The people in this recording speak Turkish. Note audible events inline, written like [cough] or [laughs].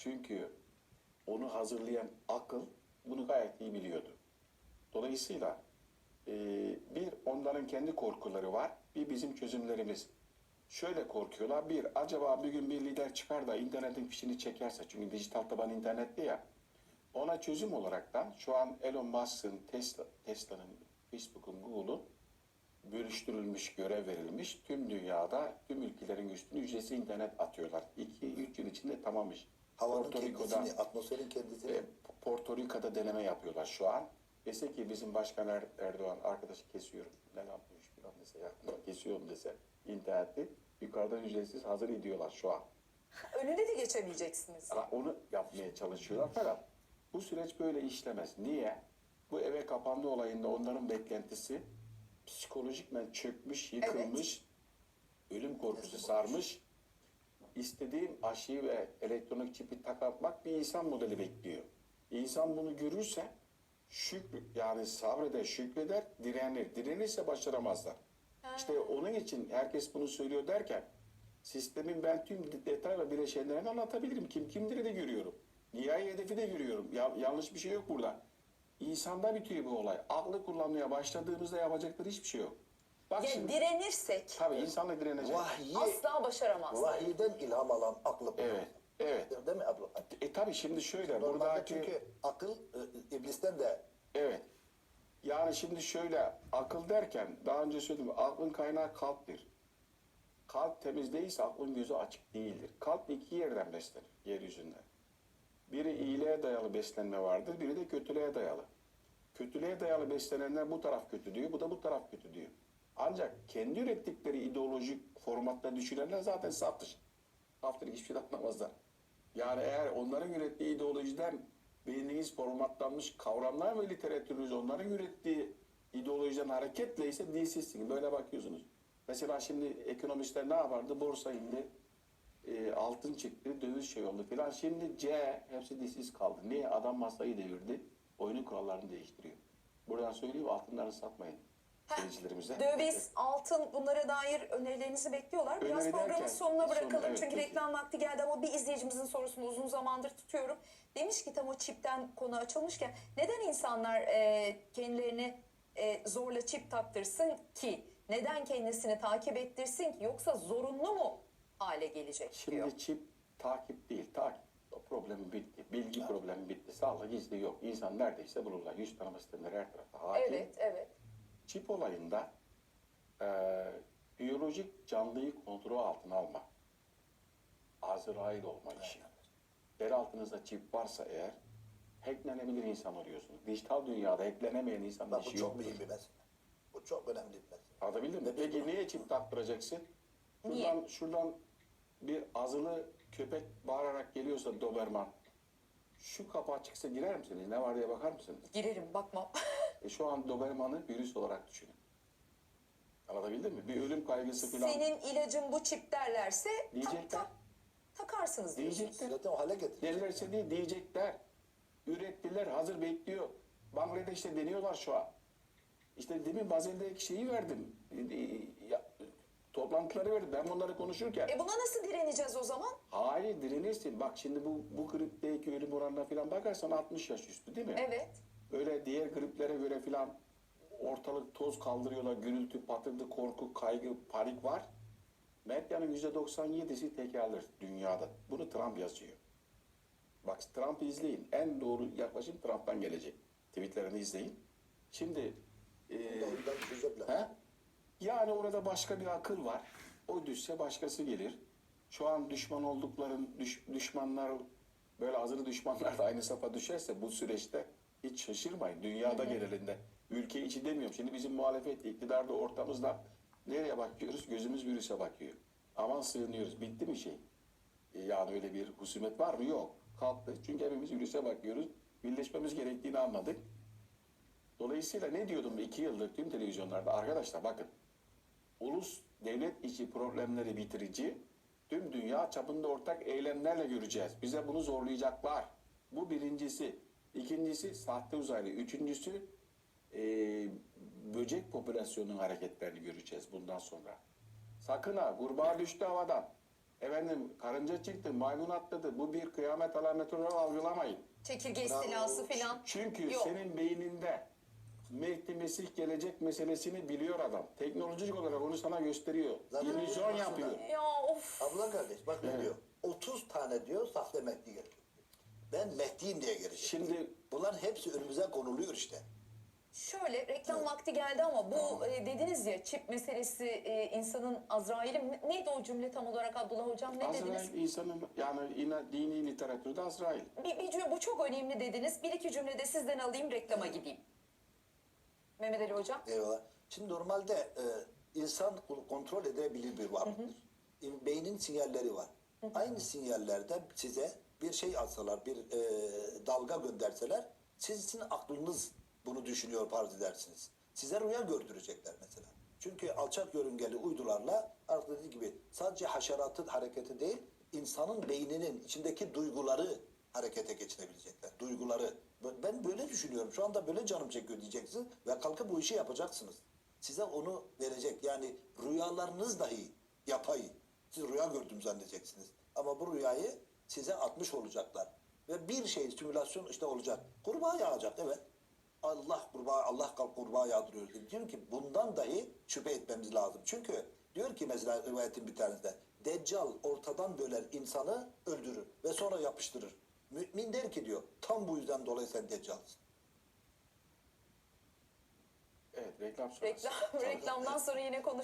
Çünkü onu hazırlayan akıl bunu gayet iyi biliyordu. Dolayısıyla e, bir onların kendi korkuları var, bir bizim çözümlerimiz. Şöyle korkuyorlar. Bir, acaba bir gün bir lider çıkar da internetin fişini çekerse, çünkü dijital taban internette ya, ona çözüm olaraktan şu an Elon Musk'ın, Tesla, Tesla'nın, Facebook'un, Google'un bölüştürülmüş, görev verilmiş. Tüm dünyada, tüm ülkelerin üstüne ücretsiz internet atıyorlar. 2-3 yıl içinde tamam iş. Havanın Porto Rico'da, kendisini, atmosferin kendisini. e, Porto Rico'da deneme yapıyorlar şu an. Dese ki bizim Başkan Er- Erdoğan arkadaşı kesiyorum. Ne yapmış falan dese ya. Kesiyorum dese interneti yukarıdan ücretsiz hazır ediyorlar şu an. Önüne de geçemeyeceksiniz. Ama onu yapmaya çalışıyorlar fakat bu süreç böyle işlemez. Niye? Bu eve kapandı olayında onların beklentisi psikolojikmen çökmüş, yıkılmış, ölüm korkusu sarmış. İstediğim aşıyı ve elektronik çipi takatmak bir insan modeli bekliyor. İnsan bunu görürse şükür yani sabreder, şükreder, direnir. Direnirse başaramazlar. İşte onun için herkes bunu söylüyor derken sistemin ben tüm detay ve bileşenlerini anlatabilirim. Kim kimdir de görüyorum. Nihai hedefi de görüyorum. Ya- yanlış bir şey yok burada. İnsanda bitiyor bu olay. Aklı kullanmaya başladığımızda yapacakları hiçbir şey yok. Bak Ya şimdi. direnirsek Tabii insanla direnecek. Vahyi, asla başaramaz. vahiyden ilham alan aklı kullanır. Evet, evet. Değil mi abla? E tabii şimdi şöyle Normalde buradaki çünkü akıl e, iblisten de evet. Yani şimdi şöyle akıl derken daha önce söyledim aklın kaynağı kalptir. Kalp temiz değilse aklın gözü açık değildir. Kalp iki yerden beslenir yeryüzünde. Biri iyiliğe dayalı beslenme vardır, biri de kötülüğe dayalı. Kötülüğe dayalı beslenenler bu taraf kötü diyor, bu da bu taraf kötü diyor. Ancak kendi ürettikleri ideolojik formatta düşünenler zaten saptır. Haftalık hiçbir şey anlamazlar. Yani eğer onların ürettiği ideolojiden beyniniz formatlanmış kavramlar ve literatürünüz onların ürettiği ideolojiden hareketle ise dilsizsiniz. Böyle bakıyorsunuz. Mesela şimdi ekonomistler ne yapardı? Borsa indi, e, altın çıktı, döviz şey oldu filan. Şimdi C hepsi dişsiz kaldı. Niye? Adam masayı devirdi, oyunun kurallarını değiştiriyor. Buradan söyleyeyim altınları satmayın seyircilerimize. Döviz, altın bunlara dair önerilerinizi bekliyorlar. Biraz Öneri programın derken, sonuna bırakalım son- evet, çünkü peki. reklam vakti geldi ama bir izleyicimizin sorusunu uzun zamandır tutuyorum. Demiş ki tam o çipten konu açılmışken neden insanlar e, kendilerini e, zorla çip taktırsın ki? Neden kendisini takip ettirsin ki? Yoksa zorunlu mu hale gelecek diyor. Şimdi çip takip değil, takip. Problemi bitti. Bilgi problemi bitti. Sağlık izni yok. İnsan neredeyse bulurlar. Yüz tanıma sistemleri her tarafta hakim. Evet, evet. Çip olayında eee biyolojik canlıyı kontrol altına alma. Azrail olma işi. Yer altınızda çip varsa eğer hacklenebilir insan arıyorsunuz. Dijital dünyada hacklenemeyen insanın bak bu işi çok yok. mühim bir mesele. Bu çok önemli bir mesele. Anlatabildim mi? Peki niye çip taktıracaksın? Niye? Şuradan, şuradan bir azılı köpek bağırarak geliyorsa Doberman. Şu kapı açıksa girer misiniz? Ne var diye bakar mısınız? Girerim bakmam. [laughs] E şu an Doberman'ı virüs olarak düşünün. Anlatabildim mi? Bir ölüm kaygısı falan. Senin ilacın bu çip derlerse tak, Diyecekler. tak, takarsınız diyorsunuz. Diyecekler. Zaten o hale getirecek. Derlerse değil diyecekler. Ürettiler hazır bekliyor. Bangladeş'te deniyorlar şu an. İşte demin Bazel'deki şeyi verdim. E, e, ya, toplantıları verdim. Ben bunları konuşurken. E buna nasıl direneceğiz o zaman? Hayır direnirsin. Bak şimdi bu, bu gripteki ölüm oranına falan bakarsan 60 yaş üstü değil mi? Evet. Öyle diğer griplere göre falan ortalık toz kaldırıyorlar. Gürültü, patırdı, korku, kaygı, panik var. Medyanın %97'si tekerler dünyada. Bunu Trump yazıyor. Bak Trump izleyin. En doğru yaklaşım Trump'tan gelecek. Tweetlerini izleyin. Şimdi e? Yani orada başka bir akıl var. O düşse başkası gelir. Şu an düşman oldukların düş- düşmanlar böyle hazır düşmanlar da aynı safa düşerse bu süreçte hiç şaşırmayın. Dünyada genelinde. Ülke içi demiyorum. Şimdi bizim muhalefet iktidarda ortamızda nereye bakıyoruz? Gözümüz virüse bakıyor. Aman sığınıyoruz. Bitti mi şey? E, Yani öyle bir husumet var mı? Yok. Kalktı. Çünkü hepimiz virüse bakıyoruz. Birleşmemiz gerektiğini anladık. Dolayısıyla ne diyordum iki yıldır tüm televizyonlarda? Arkadaşlar bakın. Ulus devlet içi problemleri bitirici tüm dünya çapında ortak eylemlerle göreceğiz. Bize bunu zorlayacaklar. Bu birincisi. İkincisi sahte uzaylı. Üçüncüsü eee, böcek popülasyonunun hareketlerini göreceğiz bundan sonra. Sakın ha kurbağa düştü havadan. Efendim karınca çıktı, maymun atladı. Bu bir kıyamet alameti olarak algılamayın. Çekirge istilası filan. Çünkü Yok. senin beyninde Mehdi Mesih gelecek meselesini biliyor adam. Teknolojik olarak onu sana gösteriyor. Zaten yapıyor. Ya of. Abla kardeş bak ne Evet. diyor. 30 tane diyor sahte Mehdi gelecek. Ben Mehdi'yim diye gelecek. Şimdi Bunların hepsi önümüze konuluyor işte. Şöyle reklam vakti geldi ama bu e, dediniz ya çip meselesi e, insanın Azrail'i neydi o cümle tam olarak Abdullah hocam ne dediniz? Azrail insanın yani ina- dini literatürde Azrail. Bir, bir cümle, bu çok önemli dediniz. Bir iki cümlede sizden alayım reklama gideyim. Mehmet Ali hocam. Eyvallah. Şimdi normalde e, insan ko- kontrol edebilir bir varlıktır. İn- Beynin sinyalleri var. Aynı sinyallerde size bir şey atsalar, bir e, dalga gönderseler, sizin aklınız bunu düşünüyor farz edersiniz. Size rüya gördürecekler mesela. Çünkü alçak yörüngeli uydularla artık dediğim gibi sadece haşeratın hareketi değil, insanın beyninin içindeki duyguları harekete geçirebilecekler. Duyguları. Ben böyle düşünüyorum. Şu anda böyle canım çekiyor diyeceksiniz ve kalkıp bu işi yapacaksınız. Size onu verecek. Yani rüyalarınız dahi yapay. Siz rüya gördüm zannedeceksiniz. Ama bu rüyayı size atmış olacaklar. Ve bir şey simülasyon işte olacak. Kurbağa yağacak evet. Allah kurbağa Allah kalk kurbağa yağdırıyor. diyor. Diyorum ki bundan dahi şüphe etmemiz lazım. Çünkü diyor ki mesela rivayetin bir tanesinde Deccal ortadan böler insanı öldürür ve sonra yapıştırır. Mümin der ki diyor tam bu yüzden dolayı sen Deccal'sın. Evet reklam sonrası. Reklam, reklamdan sonra yine konuş.